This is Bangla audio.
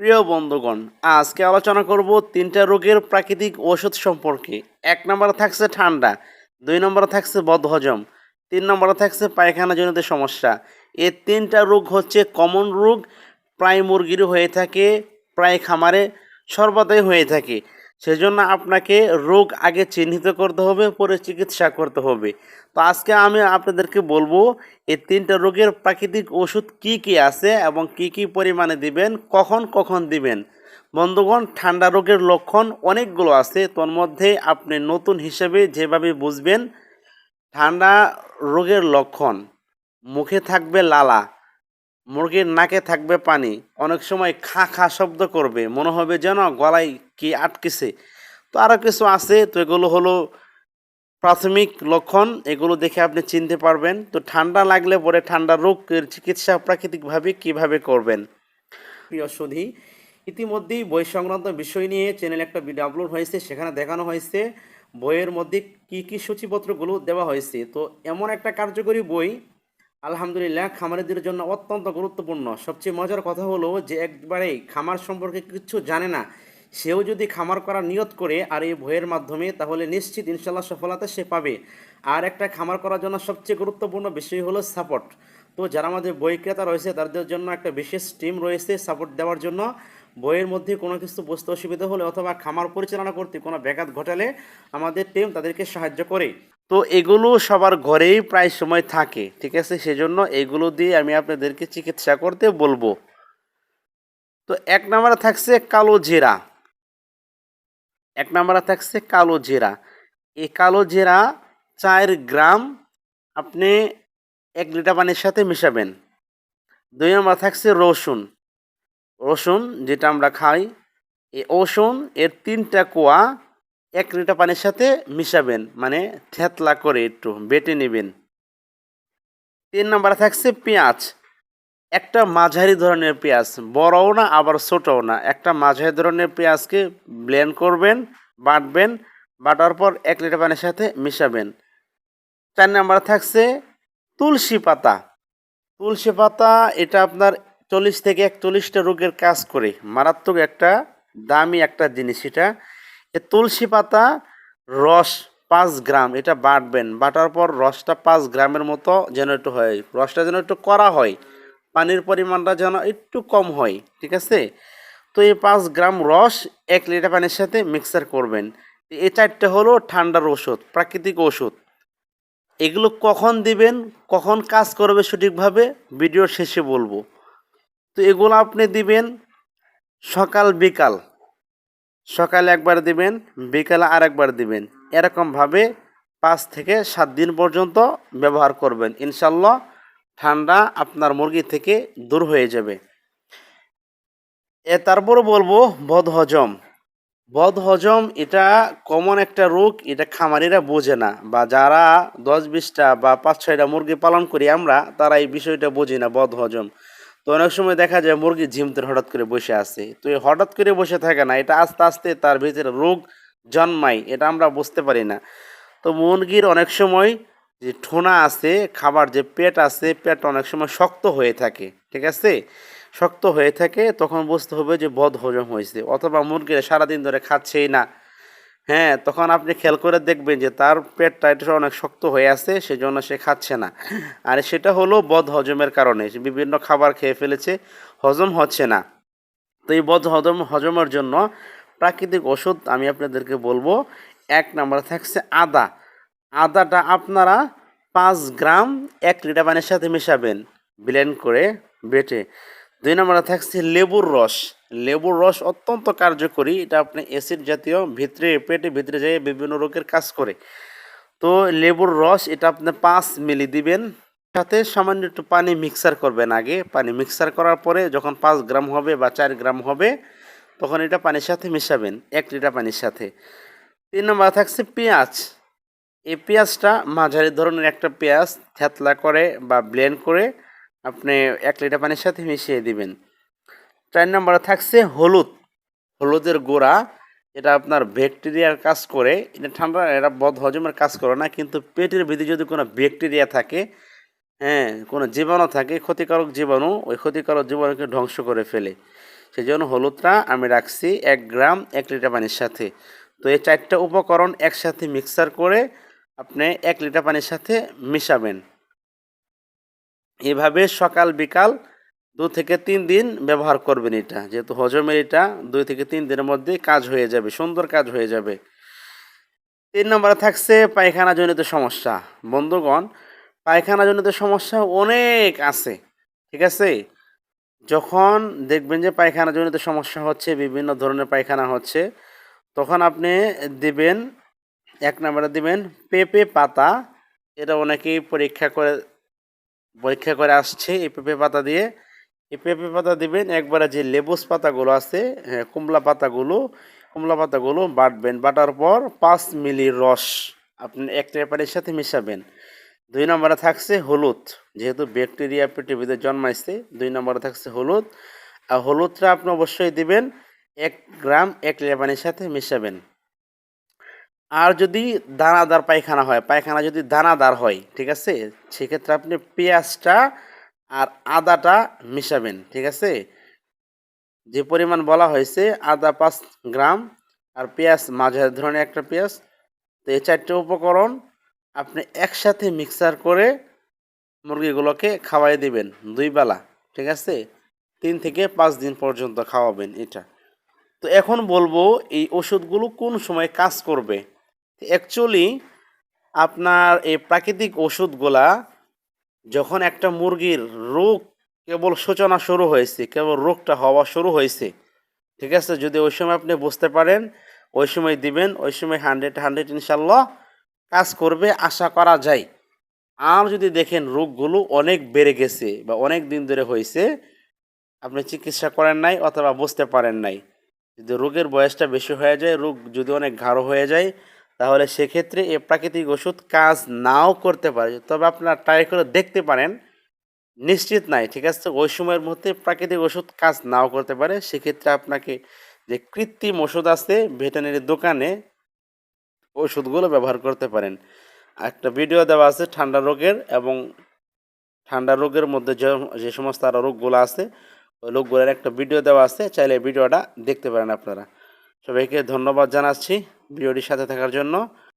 প্রিয় বন্ধুগণ, আজকে আলোচনা করব তিনটা রোগের প্রাকৃতিক ওষুধ সম্পর্কে। এক নম্বরে থাকছে ঠান্ডা, দুই নম্বরে থাকছে বদহজম, তিন নম্বরে থাকছে পায়খানাজনিত সমস্যা। এই তিনটা রোগ হচ্ছে কমন রোগ, প্রায় মুরগির হয়ে থাকে, প্রায় খামারে সর্বদাই হয়ে থাকে। সেজন্য আপনাকে রোগ আগে চিহ্নিত করতে হবে, পরে চিকিৎসা করতে হবে। তো আজকে আমি আপনাদেরকে বলব, এই তিনটা রোগের প্রাকৃতিক ওষুধ কি কি আছে এবং কি কি পরিমাণে দিবেন, কখন কখন দিবেন? বন্ধুগণ, ঠান্ডা রোগের লক্ষণ অনেকগুলো আছে তোর মধ্যে আপনি নতুন হিসেবে যেভাবে বুঝবেন, ঠান্ডা রোগের লক্ষণ, মুখে থাকবে লালা, মুরগির নাকে থাকবে পানি, অনেক সময় খা খা শব্দ করবে, মনে হবে যেন গলায় কি আটকেছে। তো আরও কিছু আছে, তো এগুলো হলো প্রাথমিক লক্ষণ, এগুলো দেখে আপনি চিনতে পারবেন। তো ঠান্ডা লাগলে পরে ঠান্ডা রোগের চিকিৎসা প্রাকৃতিকভাবে কীভাবে করবেন? প্রিয় সুধী, ইতিমধ্যেই বই সংক্রান্ত বিষয় নিয়ে চ্যানেলে একটা ভিডিও আপলোড হয়েছে, সেখানে দেখানো হয়েছে বইয়ের মধ্যে কি কি সূচিপত্রগুলো দেওয়া হয়েছে। তো এমন একটা কার্যকরী বই, আলহামদুলিল্লাহ, খামারিদের জন্য অত্যন্ত গুরুত্বপূর্ণ। সবচেয়ে মজার কথা হলো যে, একবারেই খামার সম্পর্কে কিচ্ছু জানে না সেও যদি খামার করার নিয়ত করে আর এই বইয়ের মাধ্যমে, তাহলে নিশ্চিত ইনশাল্লাহ সফলতা সে পাবে। আর একটা খামার করার জন্য সবচেয়ে গুরুত্বপূর্ণ বিষয় হলো সাপোর্ট তো যারা আমাদের বই ক্রেতা রয়েছে, তাদের জন্য একটা বিশেষ টিম রয়েছে সাপোর্ট দেওয়ার জন্য। বইয়ের মধ্যে কোনো কিছু বুঝতে অসুবিধা হলে অথবা খামার পরিচালনা করতে কোনো ব্যাঘাত ঘটালে আমাদের টিম তাদেরকে সাহায্য করে। তো এগুলো সবার ঘরেই প্রায় সময় থাকে, ঠিক আছে? সেজন্য এগুলো দিয়ে আমি আপনাদেরকে চিকিৎসা করতে বলব। তো এক নম্বরে থাকছে কালো জিরা। এক নম্বরে থাকছে কালো জিরা। এই কালো জিরা চার গ্রাম আপনি এক লিটার পানির সাথে মিশাবেন। দুই নম্বর থাকছে রসুন। রসুন যেটা আমরা খাই, এই রসুন এর তিনটা কোয়া এক লিটার পানির সাথে মিশাবেন মানে থেতলা করে একটু বেটে নেবেন। তিন নম্বরে থাকছে পেঁয়াজ। একটা মাঝারি ধরনের পেঁয়াজ, বড়ও না, আবার ছোটও না। একটা মাঝারি ধরনের পেঁয়াজকে ব্লেন্ড করবেন, বাটবেন, বাটার পর এক লিটার পানির সাথে মিশাবেন। চার নম্বরে থাকছে তুলসী পাতা। তুলসী পাতা, এটা আপনার চল্লিশ থেকে একচল্লিশটা রোগের কাজ করে। মারাত্মক একটা দামি একটা জিনিস এটা। এ তুলসী পাতা রস পাঁচ গ্রাম, এটা বাটবেন। বাটার পর রসটা পাঁচ গ্রামের মতো যেন একটু হয়। রসটা যেন একটু করা হয়। পানির পরিমাণটা যেন একটু কম হয়, ঠিক আছে? তো এই পাঁচ গ্রাম রস এক লিটার পানির সাথে মিক্সার করবেন। এই চারটে হলো ঠান্ডার ওষুধ প্রাকৃতিক ওষুধ এগুলো কখন দিবেন, কখন কাজ করবে সঠিকভাবে, ভিডিওর শেষে বলব। তো এগুলো আপনি দিবেন সকাল, বিকাল। সকালে একবার দিবেন, বিকালে আর একবার দিবেন। এরকমভাবে পাঁচ থেকে সাত দিন পর্যন্ত ব্যবহার করবেন। ইনশাল্লাহ ঠান্ডা আপনার মুরগি থেকে দূর হয়ে যাবে। এ তারপর বলব বদহজম বদহজম এটা কমন একটা রোগ, এটা খামারিরা বোঝে না বা যারা দশ বিশটা বা পাঁচ ছয়টা মুরগি পালন করি আমরা, তারা এই বিষয়টা বোঝে না বদ হজম। তো অনেক সময় দেখা যায় মুরগি ঝিমতে হঠাৎ করে বসে আছে। তো এই হঠাৎ করে বসে থাকে না, এটা আস্তে আস্তে তার ভিতরে রোগ জন্মায়, এটা আমরা বুঝতে পারি না। তো মুরগির অনেক সময় যে ঠোনা আছে, খাবার যে পেট আছে, পেট অনেক সময় শক্ত হয়ে থাকে, ঠিক আছে? শক্ত হয়ে থাকে, তখন বুঝতে হবে যে বদ হজম হয়েছে, অথবা মুরগিরা সারাদিন ধরে খাচ্ছেই না। হ্যাঁ তখন আপনি খেয়াল করে দেখবেন যে তার পেটটা এটা অনেক শক্ত হয়ে আছে, সেজন্য সে খাচ্ছে না। আর সেটা হলো বদ হজমের কারণে বিভিন্ন খাবার খেয়ে ফেলেছে, হজম হচ্ছে না। তো এই বদ হজম, হজমের জন্য প্রাকৃতিক ওষুধ আমি আপনাদেরকে বলব, এক নম্বরে থাকছে আদা। আদাটা আপনারা পাঁচ গ্রাম এক লিটার পানির সাথে মেশাবেন। ব্লেন্ড করে বেটে। দুই নম্বরে থাকছে লেবুর রস। লেবুর রস অত্যন্ত কার্যকরী। এটা আপনি অ্যাসিড জাতীয় ভিতরে, পেটে ভিতরে যেয়ে বিভিন্ন রোগের কাজ করে। তো লেবুর রস, এটা আপনি পাঁচ মিলি দিবেন। সাথে সামান্য একটু পানি মিক্সার করবেন আগে। পানি মিক্সার করার পরে যখন পাঁচ গ্রাম হবে বা চার গ্রাম হবে, তখন এটা পানির সাথে মেশাবেন, এক লিটার পানির সাথে। তিন নম্বর থাকছে পেঁয়াজ। এই পেঁয়াজটা মাঝারি ধরনের একটা পেঁয়াজ থেতলা করে বা ব্লেন্ড করে আপনি এক লিটার পানির সাথে মিশিয়ে দিবেন। চার নম্বরে থাকছে হলুদ। হলুদের গোড়া, এটা আপনার ব্যাকটেরিয়ার কাজ করে। এটা ঠান্ডা, এটা বদ হজমের কাজ করে না, কিন্তু পেটের ভিতরে যদি কোনো ব্যাকটেরিয়া থাকে হ্যাঁ কোনো জীবাণু থাকে, ক্ষতিকারক জীবাণু, ওই ক্ষতিকারক জীবাণুকে ধ্বংস করে ফেলে। সেই জন্য হলুদটা আমি রাখছি এক গ্রাম এক লিটার পানির সাথে। তো এই চারটা উপকরণ একসাথে মিক্সার করে আপনি এক লিটার পানির সাথে মিশাবেন। এভাবে সকাল, বিকাল দু থেকে তিন দিন ব্যবহার করবেন এটা। যেহেতু হজমের এটা দুই থেকে তিন দিনের মধ্যে কাজ হয়ে যাবে, সুন্দর কাজ হয়ে যাবে। তিন নম্বরে থাকছে পায়খানা জনিত সমস্যা। বন্ধুগণ পায়খানা জনিত সমস্যা অনেক আছে, ঠিক আছে? যখন দেখবেন যে পায়খানা জনিত সমস্যা হচ্ছে, বিভিন্ন ধরনের পায়খানা হচ্ছে, তখন আপনি দিবেন এক নম্বরে দিবেন পেঁপে পাতা। এটা অনেকেই পরীক্ষা করে পরীক্ষা করে আসছে এই পেঁপে পাতা দিয়ে। এই পেঁপে পাতা দিবেন একবারে যে লেবুস পাতাগুলো আছে হ্যাঁ, কুমলা পাতাগুলো কুমলা পাতাগুলো বাটবেন। বাটার পর পাঁচ মিলি রস আপনি এক পানির সাথে মিশাবেন। দুই নম্বরে থাকছে হলুদ যেহেতু ব্যাকটেরিয়া ভিতরে জন্মাইছে দুই নম্বরে থাকছে হলুদ। আর হলুদটা আপনি অবশ্যই দিবেন এক গ্রাম এক লিটার পানির সাথে মিশাবেন। আর যদি দানাদার পায়খানা হয়, পায়খানা যদি দানাদার হয়, ঠিক আছে? সেক্ষেত্রে আপনি পেঁয়াজটা আর আদাটা মিশাবেন, ঠিক আছে? যে পরিমাণ বলা হয়েছে, আদা পাঁচ গ্রাম আর পেঁয়াজ মাঝারি ধরনের একটা পেঁয়াজ। তো এই চারটে উপকরণ আপনি একসাথে মিক্সার করে মুরগিগুলোকে খাওয়াই দিবেন, দুই বেলা, ঠিক আছে? তিন থেকে পাঁচ দিন পর্যন্ত খাওয়াবেন এটা। তো এখন বলব, এই ওষুধগুলো কোন সময় কাজ করবে? অ্যাকচুয়ালি আপনার এই প্রাকৃতিক ওষুধগুলা যখন একটা মুরগির রোগ কেবল সূচনা শুরু হয়েছে, কেবল রোগটা হওয়া শুরু হয়েছে, ঠিক আছে? যদি ওই সময় আপনি বুঝতে পারেন, ওই সময় দিবেন, ওই সময় হান্ড্রেড হান্ড্রেড ইনশাল্লাহ কাজ করবে, আশা করা যায়। আর যদি দেখেন রোগগুলো অনেক বেড়ে গেছে বা অনেক দিন ধরে হয়েছে, আপনি চিকিৎসা করেন নাই অথবা বুঝতে পারেন নাই। যদি রোগের বয়সটা বেশি হয়ে যায়, রোগ যদি অনেক গাঢ় হয়ে যায় তাহলে সেক্ষেত্রে এ প্রাকৃতিক ওষুধ কাজ নাও করতে পারে। তবে আপনারা ট্রাই করে দেখতে পারেন। নিশ্চিত নাই, ঠিক আছে? ওই সময়ের মধ্যে প্রাকৃতিক ওষুধ কাজ নাও করতে পারে। সেক্ষেত্রে আপনাকে যে কৃত্রিম ওষুধ আছে, ভেটেনারি দোকানে ওষুধগুলো ব্যবহার করতে পারেন। একটা ভিডিও দেওয়া আছে ঠান্ডা রোগের এবং ঠান্ডা রোগের মধ্যে যে সমস্ত আরও রোগগুলো আছে, ওই রোগগুলোর একটা ভিডিও দেওয়া আছে। চাইলে ভিডিওটা দেখতে পারেন আপনারা। সবাইকে ধন্যবাদ জানাচ্ছি ভিডিওটির সাথে থাকার জন্য।